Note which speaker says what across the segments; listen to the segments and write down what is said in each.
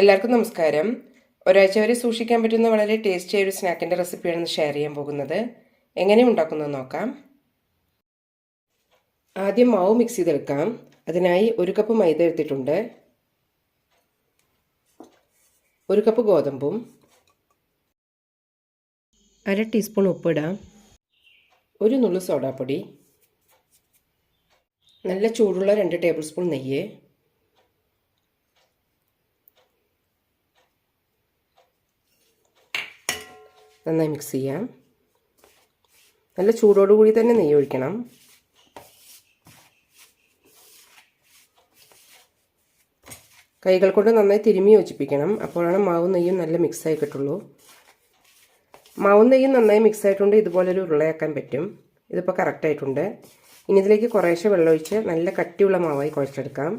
Speaker 1: എല്ലാവർക്കും നമസ്കാരം. ഒരാഴ്ച വരെ സൂക്ഷിക്കാൻ പറ്റുന്ന വളരെ ടേസ്റ്റി ആയ ഒരു സ്നാക്കിന്റെ റെസിപ്പിയാണ് ഷെയർ ചെയ്യാൻ പോകുന്നത്. എങ്ങനെ ഉണ്ടാക്കുന്നത് നോക്കാം. ആദ്യം മാവ് മിക്സ് ചെയ്തെടുക്കാം. അതിനായി ഒരു കപ്പ് മൈദ എടുത്തിട്ടുണ്ട്. ഒരു കപ്പ് ഗോതമ്പും. അര ടീസ്പൂൺ ഉപ്പിടാം. ഒരു നുള്ളു സോഡാപ്പൊടി. നല്ല ചൂടുള്ള രണ്ട് ടേബിൾ സ്പൂൺ നെയ്യ്. നന്നായി മിക്സ് ചെയ്യാം. നല്ല ചൂടോടുകൂടി തന്നെ നെയ്യ് ഒഴിക്കണം. കൈകൾ കൊണ്ട് നന്നായി തിരുമ്മി യോജിപ്പിക്കണം. അപ്പോഴാണ് മാവും നെയ്യും നല്ല മിക്സായി കിട്ടുള്ളൂ. മാവും നെയ്യും നന്നായി മിക്സ് ആയിട്ടുണ്ട്. ഇതുപോലൊരു ഉരുളയാക്കാൻ പറ്റും. ഇതിപ്പോൾ കറക്റ്റായിട്ടുണ്ട് ഇനി ഇതിലേക്ക് കുറേശ്ശെ വെള്ളമൊഴിച്ച് നല്ല കട്ടിയുള്ള മാവായി കുഴച്ചെടുക്കാം.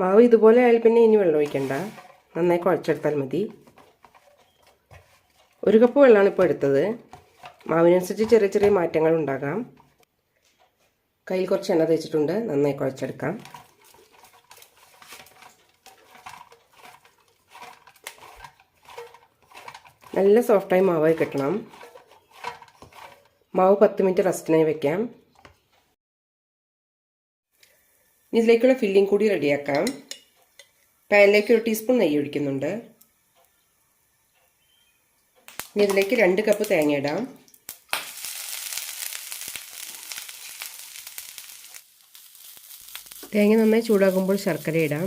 Speaker 1: മാവ് ഇതുപോലെ ആയാൽ പിന്നെ ഇനി വെള്ളം ഒഴിക്കണ്ട. നന്നായി കുഴച്ചെടുത്താൽ മതി. ഒരു കപ്പ് വെള്ളമാണ് ഇപ്പോൾ എടുത്തത്. മാവിനനുസരിച്ച് ചെറിയ ചെറിയ മാറ്റങ്ങൾ ഉണ്ടാകാം. കയ്യിൽ കുറച്ച് എണ്ണ തേച്ചിട്ടുണ്ട്. നന്നായി കുഴച്ചെടുക്കാം. നല്ല സോഫ്റ്റായി മാവായി കിട്ടണം. മാവ് പത്ത് മിനിറ്റ് റെസ്റ്റിനായി വെക്കാം. ഇതിലേക്കുള്ള ഫില്ലിംഗ് കൂടി റെഡിയാക്കാം. പാനിലേക്ക് ഒരു ടീസ്പൂൺ നെയ്യ് ഒഴിക്കുന്നുണ്ട്. ഇനി ഇതിലേക്ക് രണ്ട് കപ്പ് തേങ്ങ ഇടാം. തേങ്ങ നന്നായി ചൂടാകുമ്പോൾ ശർക്കര ഇടാം.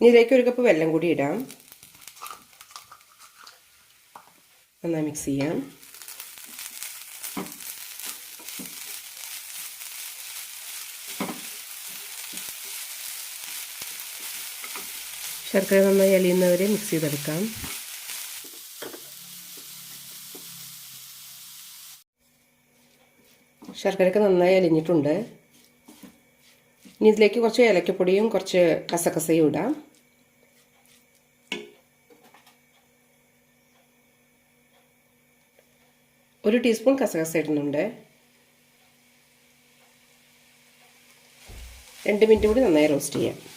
Speaker 1: ഇനി ഇതിലേക്ക് ഒരു കപ്പ് വെള്ളം കൂടി ഇടാം. നന്നായി മിക്സ് ചെയ്യാം. ശർക്കര നന്നായി അലിയുന്നവരെ മിക്സ് ചെയ്തെടുക്കാം. ശർക്കരയൊക്കെ നന്നായി അലിഞ്ഞിട്ടുണ്ട്. ഇനി ഇതിലേക്ക് കുറച്ച് ഏലക്കപ്പൊടിയും കുറച്ച് കസകസയും ഇടാം. ഒരു ടീസ്പൂൺ കസകസ ഇടുന്നുണ്ട്. രണ്ട് മിനിറ്റ് കൂടി നന്നായി റോസ്റ്റ് ചെയ്യാം.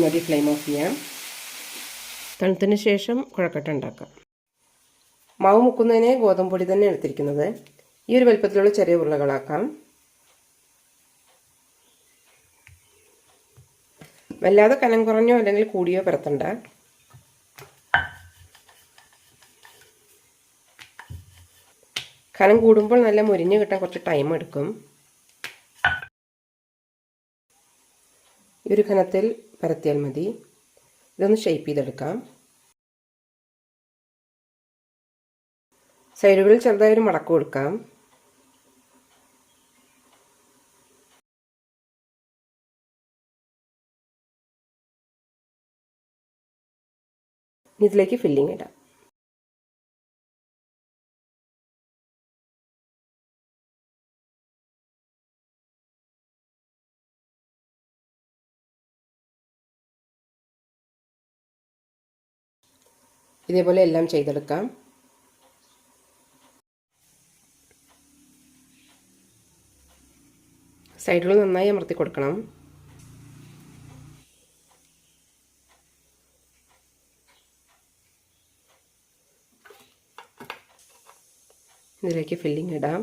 Speaker 1: മതി ഫ്ലെയിം ഓഫ് ചെയ്യാം. തണുത്തതിന് ശേഷം കുഴക്കട്ട ഉണ്ടാക്കാം. മാവ് മുക്കുന്നതിന് ഗോതമ്പൊടി തന്നെ എടുത്തിരിക്കുന്നത്. ഈ ഒരു വലുപ്പത്തിലുള്ള ചെറിയ ഉരുളകളാക്കാം. വല്ലാതെ കനം കുറഞ്ഞോ അല്ലെങ്കിൽ കൂടിയോ പരത്തണ്ട. കനം കൂടുമ്പോൾ നല്ല മുരിഞ്ഞ് കിട്ടാൻ കുറച്ച് ടൈം എടുക്കും. ഈ ഒരു ഘനത്തിൽ പരത്തിയാൽ മതി. ഇതൊന്ന് ഷെയ്പ്പ് ചെയ്തെടുക്കാം. സൈഡുകളിൽ ചെറുതായി ഒരു മടക്ക് കൊടുക്കാം. ഇതിലേക്ക് ഫില്ലിംഗ് ഇടാം. ഇതേപോലെ എല്ലാം ചെയ്തെടുക്കാം. സൈഡുകൾ നന്നായി അമർത്തി കൊടുക്കണം. ഇതിലേക്ക് ഫില്ലിംഗ് ഇടാം.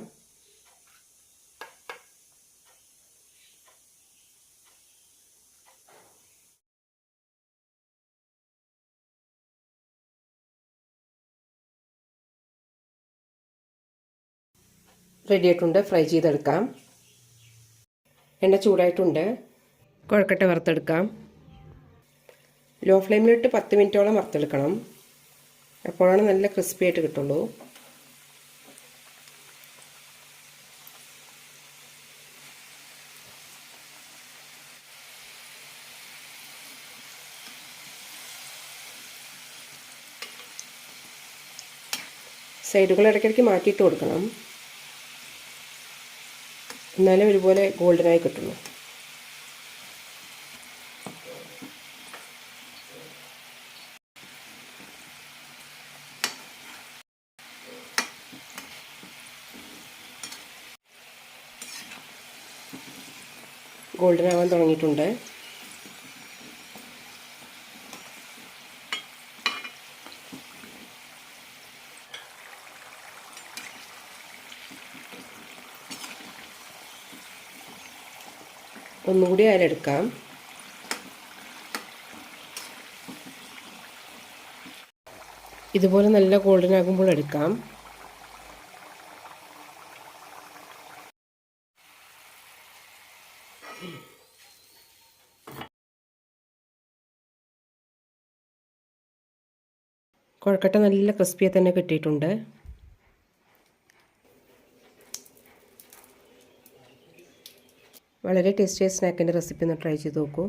Speaker 1: റെഡി ആയിട്ടുണ്ട് ഫ്രൈ ചെയ്തെടുക്കാം. എണ്ണ ചൂടായിട്ടുണ്ട് കുഴക്കട്ട വറുത്തെടുക്കാം. ലോ ഫ്ലെയിമിലിട്ട് പത്ത് മിനിറ്റോളം വറുത്തെടുക്കണം. അപ്പോഴാണ് നല്ല ക്രിസ്പി ആയിട്ട് കിട്ടുള്ളൂ. സൈഡുകൾ ഇടയ്ക്കിടയ്ക്ക് മാറ്റിയിട്ട് കൊടുക്കണം. എന്നാലേ ഒരുപോലെ ഗോൾഡനായി കിട്ടുള്ളൂ. ഗോൾഡൻ ആവാൻ തുടങ്ങിയിട്ടുണ്ട്. ഒന്നുകൂടി അതിലെടുക്കാം. ഇതുപോലെ നല്ല ഗോൾഡൻ ആകുമ്പോൾ എടുക്കാം. കുഴക്കട്ട നല്ല ക്രിസ്പിയെ തന്നെ കിട്ടിയിട്ടുണ്ട്. വളരെ ടേസ്റ്റിയായ സ്നാക്കിന്റെ റെസിപ്പി ഒന്ന് ട്രൈ ചെയ്ത് നോക്കൂ.